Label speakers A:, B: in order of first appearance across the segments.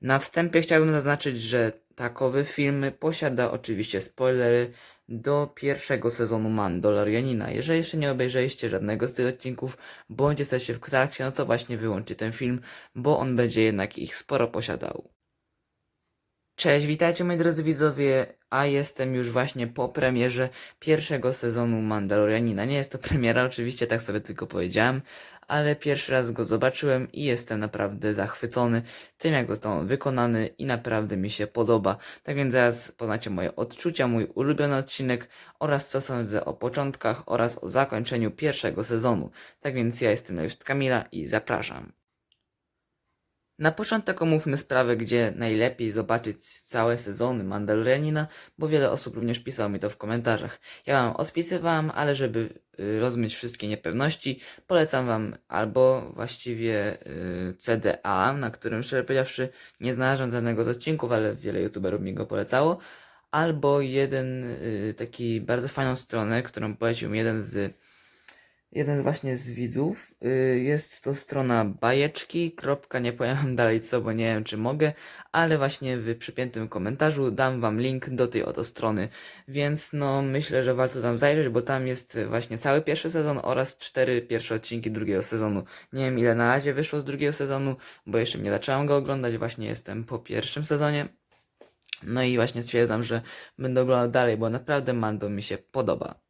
A: Na wstępie chciałbym zaznaczyć, że takowy film posiada oczywiście spoilery do pierwszego sezonu Mandalorianina. Jeżeli jeszcze nie obejrzeliście żadnego z tych odcinków, bądź jesteście w trakcie, no to właśnie wyłączcie ten film, bo on będzie jednak ich sporo posiadał. Cześć, witajcie moi drodzy widzowie, a jestem już właśnie po premierze pierwszego sezonu Mandalorianina. Nie jest to premiera, oczywiście, tak sobie tylko powiedziałem, ale pierwszy raz go zobaczyłem i jestem naprawdę zachwycony tym, jak został on wykonany i naprawdę mi się podoba. Tak więc zaraz poznacie moje odczucia, mój ulubiony odcinek oraz co sądzę o początkach oraz o zakończeniu pierwszego sezonu. Tak więc ja jestem już Kamila i zapraszam. Na początek omówmy sprawę, gdzie najlepiej zobaczyć całe sezony Mandalorianina, bo wiele osób również pisało mi to w komentarzach. Ja wam odpisywałem, ale żeby y, rozmyć wszystkie niepewności, polecam wam albo właściwie y, CDA, na którym szczerze powiedziawszy nie znalazłem żadnego z odcinków, ale wiele youtuberów mi go polecało, albo jeden y, taki bardzo fajną stronę, którą polecił mi jeden z jeden z właśnie z widzów. Y, Jest to strona bajeczki. Kropka, nie powiem dalej co, bo nie wiem czy mogę, ale właśnie w przypiętym komentarzu dam wam link do tej oto strony. Więc no myślę, że warto tam zajrzeć, bo tam jest właśnie cały pierwszy sezon oraz cztery pierwsze odcinki drugiego sezonu. Nie wiem ile na razie wyszło z drugiego sezonu, bo jeszcze nie zacząłem go oglądać, właśnie jestem po pierwszym sezonie. No i właśnie stwierdzam, że będę oglądał dalej, bo naprawdę Mando mi się podoba.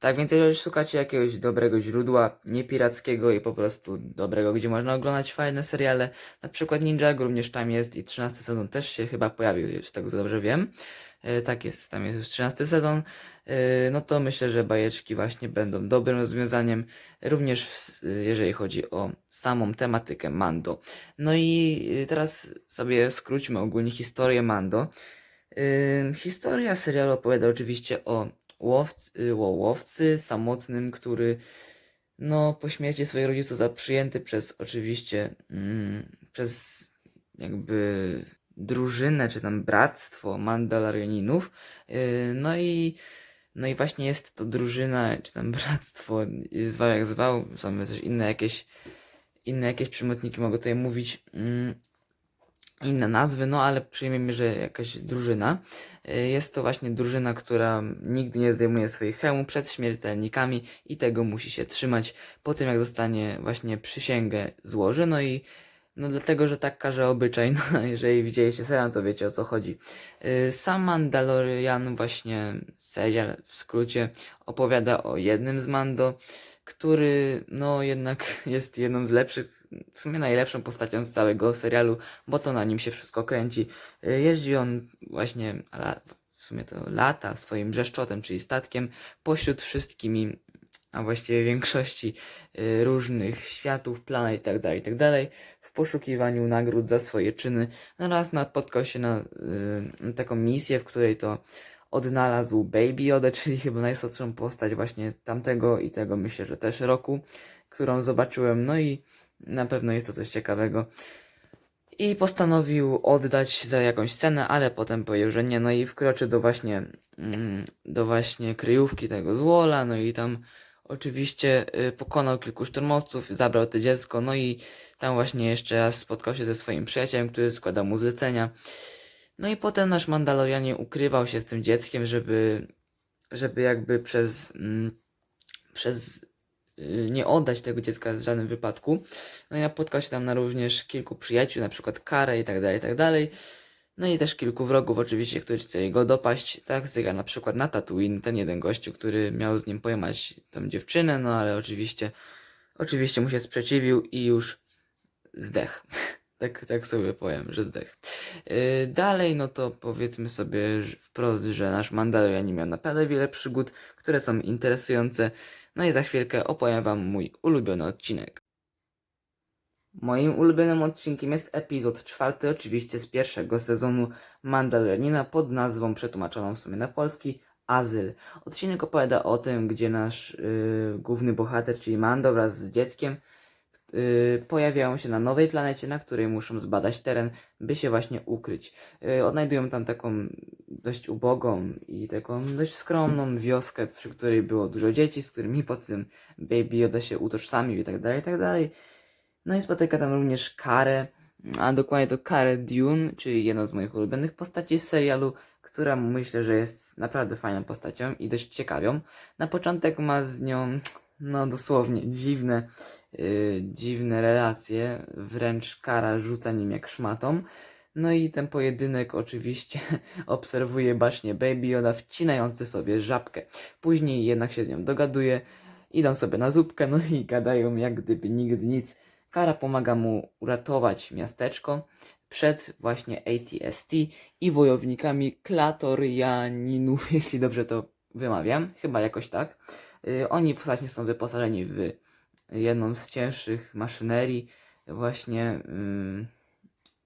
A: Tak więc jeżeli szukacie jakiegoś dobrego źródła, nie pirackiego i po prostu dobrego, gdzie można oglądać fajne seriale, na przykład Ninjago również tam jest i 13 sezon też się chyba pojawił, z tego co dobrze wiem. E, tak jest, tam jest już 13 sezon. E, no to myślę, że bajeczki właśnie będą dobrym rozwiązaniem, również w, jeżeli chodzi o samą tematykę Mando. No i e, teraz sobie skróćmy ogólnie historię Mando. Historia serialu opowiada oczywiście o łowcy, o łowcy samotnym, który no po śmierci swoich rodziców został przyjęty przez oczywiście mm, przez jakby drużynę czy tam bractwo Mandalorianinów. Yy, no i no i właśnie jest to drużyna czy tam bractwo, yy, zwał jak zwał, są też inne jakieś inne jakieś przymiotniki mogę tutaj mówić. Mm, inne nazwy, no ale przyjmijmy, że jakaś drużyna. Y, Jest to właśnie drużyna, która nigdy nie zdejmuje swoich hełmów przed śmiertelnikami i tego musi się trzymać po tym, jak dostanie właśnie przysięgę złoży. No i no dlatego, że tak każe obyczaj, no jeżeli widzieliście serial, to wiecie o co chodzi. Y, Sam Mandalorian, właśnie serial w skrócie, opowiada o jednym z Mando, który no jednak jest jedną z lepszych, w sumie najlepszą postacią z całego serialu, bo to na nim się wszystko kręci. Y, Jeździ on właśnie, w sumie to lata swoim brzeszczotem, czyli statkiem, pośród wszystkimi, a właściwie większości y, różnych światów, planet i tak dalej, i tak w poszukiwaniu nagród za swoje czyny. No raz napotkał się na y, taką misję, w której to odnalazł Baby Yoda, czyli chyba najsłodszą postać właśnie tamtego i tego myślę, że też roku, którą zobaczyłem, no i na pewno jest to coś ciekawego. I postanowił oddać za jakąś cenę, ale potem powiedział, że nie, no i wkroczy do właśnie, mm, do właśnie kryjówki tego złola, no i tam oczywiście y, pokonał kilku szturmowców, zabrał to dziecko, no i tam właśnie jeszcze raz spotkał się ze swoim przyjacielem, który składał mu zlecenia. No i potem nasz Mandalorianie ukrywał się z tym dzieckiem, żeby, żeby jakby przez, mm, przez nie oddać tego dziecka w żadnym wypadku. No i napotkał się tam na również kilku przyjaciół, na przykład Karę i tak dalej, i tak dalej. No i też kilku wrogów oczywiście, którzy chcieli go dopaść, tak jak na przykład na Tatooine, ten jeden gościu, który miał z nim pojmać tą dziewczynę, no ale oczywiście, oczywiście mu się sprzeciwił i już zdech. Tak, tak sobie powiem, że zdech. Yy, dalej, no to powiedzmy sobie wprost, że nasz Mandalorian miał naprawdę wiele przygód, które są interesujące. No i za chwilkę opowiem wam mój ulubiony odcinek. Moim ulubionym odcinkiem jest epizod czwarty, oczywiście z pierwszego sezonu Mandalorianina pod nazwą przetłumaczoną w sumie na polski Azyl. Odcinek opowiada o tym, gdzie nasz yy, główny bohater, czyli Mando wraz z dzieckiem pojawiają się na nowej planecie, na której muszą zbadać teren, by się właśnie ukryć. Yy, odnajdują tam taką dość ubogą i taką dość skromną wioskę, przy której było dużo dzieci, z którymi po tym Baby Yoda się utożsamił i tak dalej, i tak dalej. No i spotyka tam również Karę, a dokładnie to Cara Dune, czyli jedną z moich ulubionych postaci z serialu, która myślę, że jest naprawdę fajną postacią i dość ciekawią. Na początek ma z nią, no dosłownie, dziwne, yy, dziwne relacje, wręcz Kara rzuca nim jak szmatą. No i ten pojedynek oczywiście obserwuje bacznie Baby Yoda wcinający sobie żabkę. Później jednak się z nią dogaduje, idą sobie na zupkę, no i gadają jak gdyby nigdy nic. Kara pomaga mu uratować miasteczko przed właśnie ATST i wojownikami Klatorianinów, jeśli dobrze to wymawiam, chyba jakoś tak. Yy, oni właśnie są wyposażeni w jedną z cięższych maszynerii, właśnie, yy,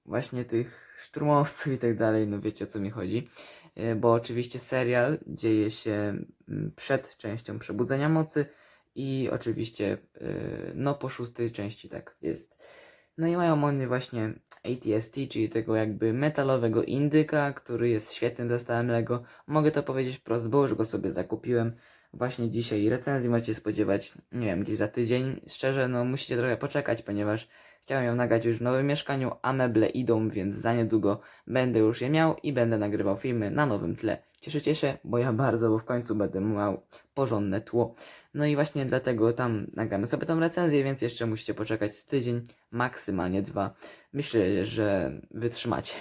A: właśnie tych szturmowców i tak dalej, no wiecie o co mi chodzi. Yy, bo oczywiście serial dzieje się mm, przed częścią Przebudzenia Mocy i oczywiście yy, no po szóstej części tak jest. No i mają oni właśnie ATST, czyli tego jakby metalowego indyka, który jest świetnym zestawem Lego. Mogę to powiedzieć wprost, bo już go sobie zakupiłem. Właśnie dzisiaj recenzji możecie spodziewać, nie wiem, gdzieś za tydzień. Szczerze, no musicie trochę poczekać, ponieważ chciałem ją nagrać już w nowym mieszkaniu, a meble idą, więc za niedługo będę już je miał i będę nagrywał filmy na nowym tle. Cieszycie się? Bo ja bardzo, bo w końcu będę miał porządne tło. No i właśnie dlatego tam nagramy sobie tą recenzję, więc jeszcze musicie poczekać z tydzień, maksymalnie dwa. Myślę, że wytrzymacie.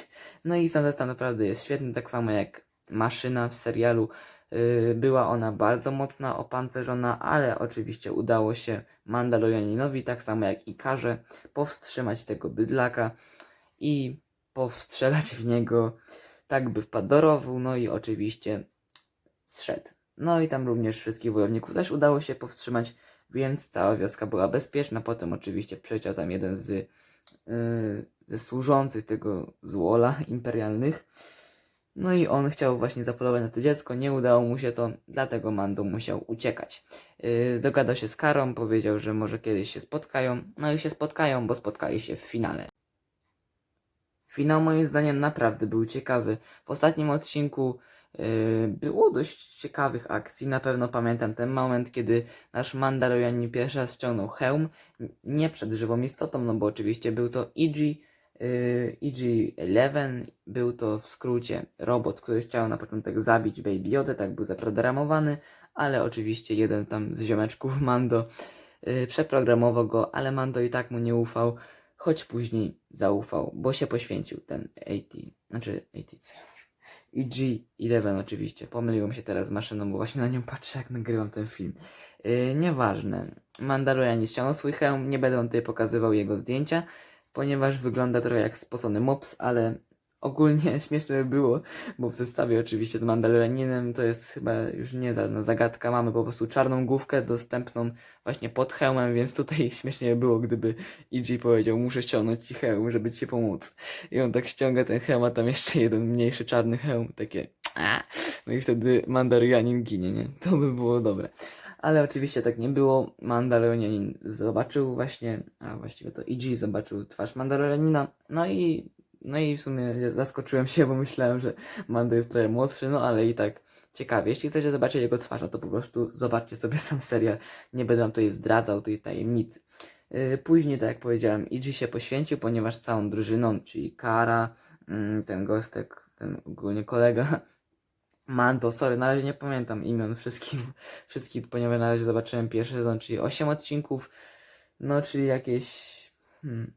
A: No i sam zestaw naprawdę jest świetny, tak samo jak maszyna w serialu. Yy, była ona bardzo mocna, opancerzona, ale oczywiście udało się Mandalorianinowi, tak samo jak i Karze, powstrzymać tego bydlaka i powstrzelać w niego tak by wpadł do rowu, no i oczywiście zszedł. No i tam również wszystkich wojowników też udało się powstrzymać, więc cała wioska była bezpieczna. Potem oczywiście przeciął tam jeden z yy, ze służących tego złola imperialnych. No i on chciał właśnie zapolować na to dziecko, nie udało mu się to, dlatego Mando musiał uciekać. Yy, dogadał się z Karą, powiedział, że może kiedyś się spotkają. No i się spotkają, bo spotkali się w finale. Finał moim zdaniem naprawdę był ciekawy. W ostatnim odcinku yy, było dość ciekawych akcji. Na pewno pamiętam ten moment, kiedy nasz Mandalorianin pierwszy raz ściągnął hełm. Nie przed żywą istotą, no bo oczywiście był to yy, EG-11. Był to w skrócie robot, który chciał na początek zabić Baby Yoda, tak był zaprogramowany, ale oczywiście jeden tam z ziomeczków Mando yy, przeprogramował go, ale Mando i tak mu nie ufał choć później zaufał, bo się poświęcił ten AT, znaczy AT, co ja mówię? EG-11 oczywiście, pomyliłem się teraz z maszyną, bo właśnie na nią patrzę jak nagrywam ten film. Yy, nieważne, Mandalorianin ściągnął swój hełm, nie będę tutaj pokazywał jego zdjęcia, ponieważ wygląda trochę jak spocony mops, ale ogólnie śmieszne by było, bo w zestawie oczywiście z Mandalorianinem to jest chyba już nie żadna zagadka, mamy po prostu czarną główkę dostępną właśnie pod hełmem, więc tutaj śmiesznie by było, gdyby EG powiedział, muszę ściągnąć ci hełm, żeby ci pomóc. I on tak ściąga ten hełm, a tam jeszcze jeden mniejszy czarny hełm, takie no i wtedy Mandalorianin ginie, nie? To by było dobre. Ale oczywiście tak nie było. Mandalorianin zobaczył właśnie, a właściwie to EG zobaczył twarz Mandalorianina, no i no i w sumie zaskoczyłem się, bo myślałem, że Mando jest trochę młodszy, no ale i tak ciekawie. Jeśli chcecie zobaczyć jego twarz, no to po prostu zobaczcie sobie sam serial. Nie będę wam tutaj zdradzał tej tajemnicy. Yy, Później, tak jak powiedziałem, Idzi się poświęcił, ponieważ całą drużyną, czyli Kara, mm, ten gostek, ten ogólnie kolega, Mando, sorry, na razie nie pamiętam imion wszystkich, wszystkich, ponieważ na razie zobaczyłem pierwszy sezon, czyli 8 odcinków, no czyli jakieś hmm,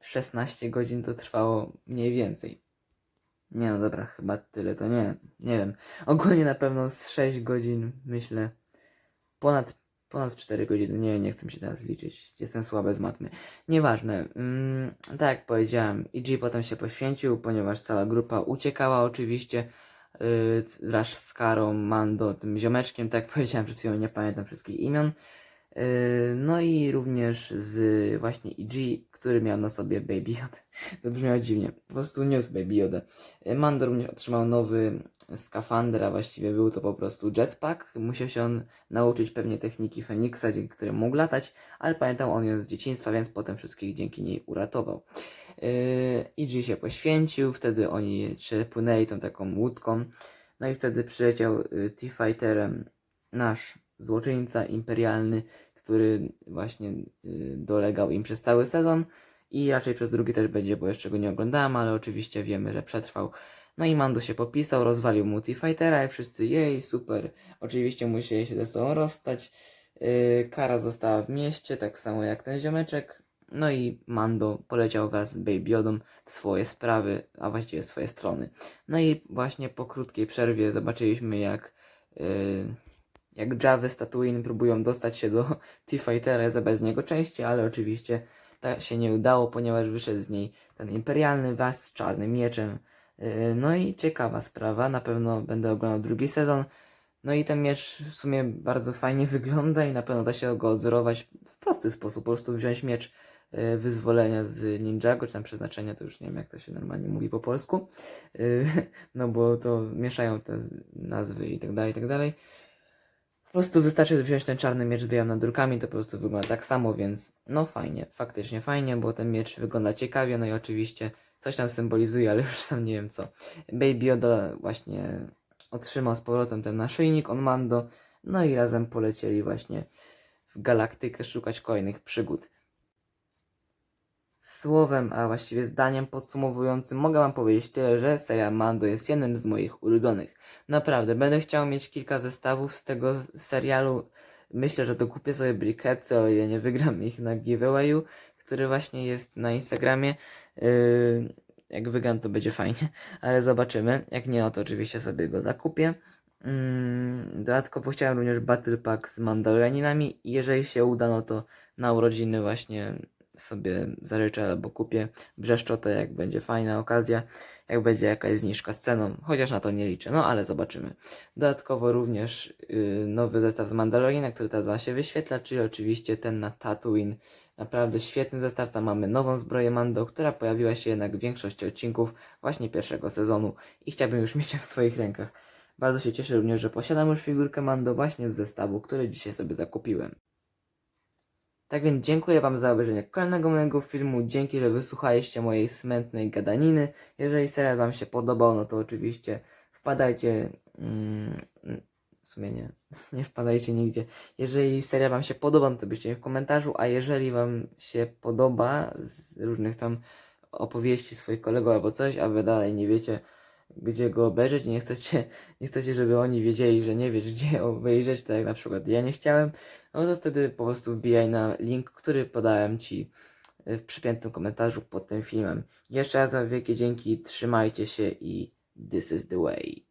A: 16 godzin to trwało mniej więcej. Nie no dobra, chyba tyle to nie, nie wiem. Ogólnie na pewno z 6 godzin, myślę, ponad, ponad 4 godziny, nie nie chcę mi się teraz liczyć, jestem słaby z matmy. Nieważne, mm, tak jak powiedziałem, EG potem się poświęcił, ponieważ cała grupa uciekała oczywiście, yy, wraz z Karą, Mando, tym ziomeczkiem, tak jak powiedziałem przed chwilą, nie pamiętam wszystkich imion. Yy, No i również z właśnie EG, który miał na sobie Baby Yoda. To brzmiało dziwnie. Po prostu niósł Baby Yoda. Yy, Mando również otrzymał nowy skafander, a właściwie był to po prostu jetpack. Musiał się on nauczyć pewnie techniki Feniksa, dzięki którym mógł latać, ale pamiętał on ją z dzieciństwa, więc potem wszystkich dzięki niej uratował. Yy, EG się poświęcił, wtedy oni przepłynęli tą taką łódką. No i wtedy przyleciał T-Fighterem nasz złoczyńca imperialny, który właśnie y, dolegał im przez cały sezon i raczej przez drugi też będzie, bo jeszcze go nie oglądałem, ale oczywiście wiemy, że przetrwał. No i Mando się popisał, rozwalił Multifightera i wszyscy jej, super. Oczywiście musieli się ze sobą rozstać. Yy, Kara została w mieście, tak samo jak ten ziomeczek. No i Mando poleciał wraz z Baby Yodą w swoje sprawy, a właściwie swoje strony. No i właśnie po krótkiej przerwie zobaczyliśmy jak yy, jak Javy z Tatooine próbują dostać się do T-Fightera i zabrać z niego części, ale oczywiście tak się nie udało, ponieważ wyszedł z niej ten imperialny was z czarnym mieczem. Yy, No i ciekawa sprawa, na pewno będę oglądał drugi sezon. No i ten miecz w sumie bardzo fajnie wygląda i na pewno da się go odzorować w prosty sposób, po prostu wziąć miecz yy, wyzwolenia z Ninjago, czy tam przeznaczenia, to już nie wiem jak to się normalnie mówi po polsku, Yy, no bo to mieszają te nazwy i tak dalej, i tak dalej. Po prostu wystarczy wziąć ten czarny miecz z białym nadrukami, to po prostu wygląda tak samo, więc no fajnie, faktycznie fajnie, bo ten miecz wygląda ciekawie, no i oczywiście coś tam symbolizuje, ale już sam nie wiem co. Baby Yoda właśnie otrzymał z powrotem ten naszyjnik on Mando, no i razem polecieli właśnie w galaktykę szukać kolejnych przygód. Słowem, a właściwie zdaniem podsumowującym mogę wam powiedzieć tyle, że seria Mando jest jednym z moich ulubionych. Naprawdę, będę chciał mieć kilka zestawów z tego serialu. Myślę, że dokupię sobie brikety, o ile nie wygram ich na giveawayu, który właśnie jest na Instagramie. Yy, jak wygram, to będzie fajnie, ale zobaczymy. Jak nie, no to oczywiście sobie go zakupię. Mm, dodatkowo chciałem również Battle Pack z Mandalorianinami. Jeżeli się uda, no to na urodziny właśnie sobie zażyczę albo kupię brzeszczotę, jak będzie fajna okazja, jak będzie jakaś zniżka z ceną, chociaż na to nie liczę, no ale zobaczymy. Dodatkowo również yy, nowy zestaw z Mandaloriana, który teraz wam się wyświetla, czyli oczywiście ten na Tatooine. Naprawdę świetny zestaw, tam mamy nową zbroję Mando, która pojawiła się jednak w większości odcinków właśnie pierwszego sezonu i chciałbym już mieć ją w swoich rękach. Bardzo się cieszę również, że posiadam już figurkę Mando właśnie z zestawu, który dzisiaj sobie zakupiłem. Tak więc dziękuję Wam za obejrzenie kolejnego mojego filmu. Dzięki, że wysłuchaliście mojej smętnej gadaniny. Jeżeli serial Wam się podobał, no to oczywiście wpadajcie. Mm, w sumie nie, nie wpadajcie nigdzie. Jeżeli serial Wam się podoba, no to byście w komentarzu, a jeżeli Wam się podoba z różnych tam opowieści swoich kolegów albo coś, a Wy dalej nie wiecie, gdzie go obejrzeć, nie chcecie, nie chcecie, żeby oni wiedzieli, że nie wiesz, gdzie obejrzeć, tak jak na przykład ja nie chciałem, no to wtedy po prostu wbijaj na link, który podałem Ci w przypiętym komentarzu pod tym filmem. Jeszcze raz wielkie dzięki, trzymajcie się i this is the way.